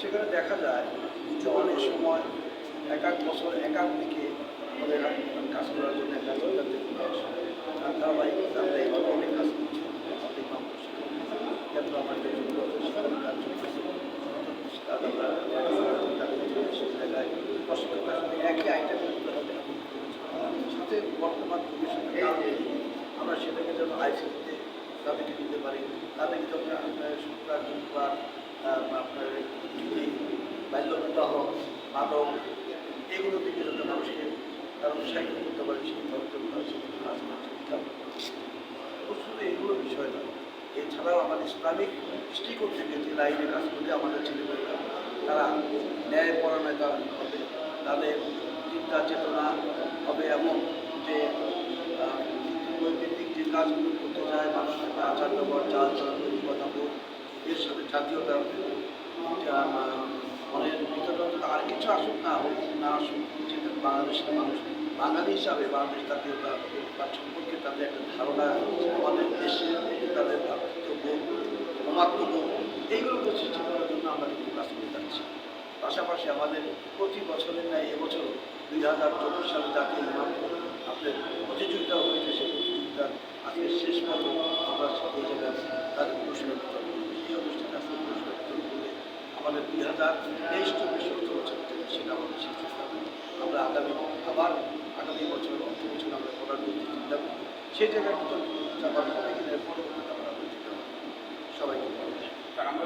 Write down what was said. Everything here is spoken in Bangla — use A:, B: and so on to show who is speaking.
A: সেখানে দেখা যায় যে অনেক সময় এক এক বছর এক এক দিকে আমাদের কাজ করার জন্য একটা চিন্তা থেকে আসে আর ধারাবাহিকতা আমরা এইভাবে অনেক কাজ করছি। অনেক মানুষ কেন্দ্র আমাদের কাজ চলতেছে একই আইটেম সাথে বর্তমান আমরা সেটাকে যেন আইসিটিতে তাদেরকে দিতে পারি। তাদেরকে জুম্পার আপনার এই বাল্য বিবাহ মাদক এগুলো থেকে যাতে মানুষকে তারা উৎসাহিত করতে পারে সেই ধরনের কাজ করতে হবে শুধু এগুলো বিষয় না, এছাড়াও আমাদের ইসলামিক দৃষ্টিকোণ থেকে যে লাইনে কাজ করলে আমাদের ছেলেমেয়েরা, তারা ন্যায় পরায়ণতা হবে, তাদের চিন্তা চেতনা হবে এমন যে নৈতিক যে কাজগুলো করতে চায়, মানুষের একটা আচার ব্যবহার চাল চলন নৈতিকতা বোধ এর সাথে জাতীয়তা কিছু আসুক না হোক, না আসুক সেটা বাংলাদেশের মানুষ, বাঙালি হিসাবে বাংলাদেশ জাতীয়তা বা সম্পর্কে তাদের একটা ধারণা আমাদের দেশের তাদের ভ্রাতৃত্ববোধ মমাত্মবোধ এইগুলোকে সৃষ্টি করার জন্য আমরা কিন্তু কাজ করে যাচ্ছি। পাশাপাশি আমাদের প্রতি বছরের ন্যায় এবছর দুই হাজার চব্বিশ সালে জাতীয় ইমাম আপনার প্রতিযোগিতা হয়েছে, সেই প্রতিযোগিতা আজকে শেষ পর্ব আমরা এই জায়গায় তাদের পুরস্কার বিতরণ এই অনুষ্ঠানে আসলে পুরস্কার আমাদের দুই হাজার তেইশ চব্বিশ অর্থ বছর থেকে সেটা আমাদের শেষ হতে হবে। আগামী আবার আগামী বছর অর্থ বছর আমরা করার চিন্তা করব সেই জায়গায় কিন্তু আবার অনেক কিন্তু পরবর্তীতে আমরা সবাইকে
B: আমরা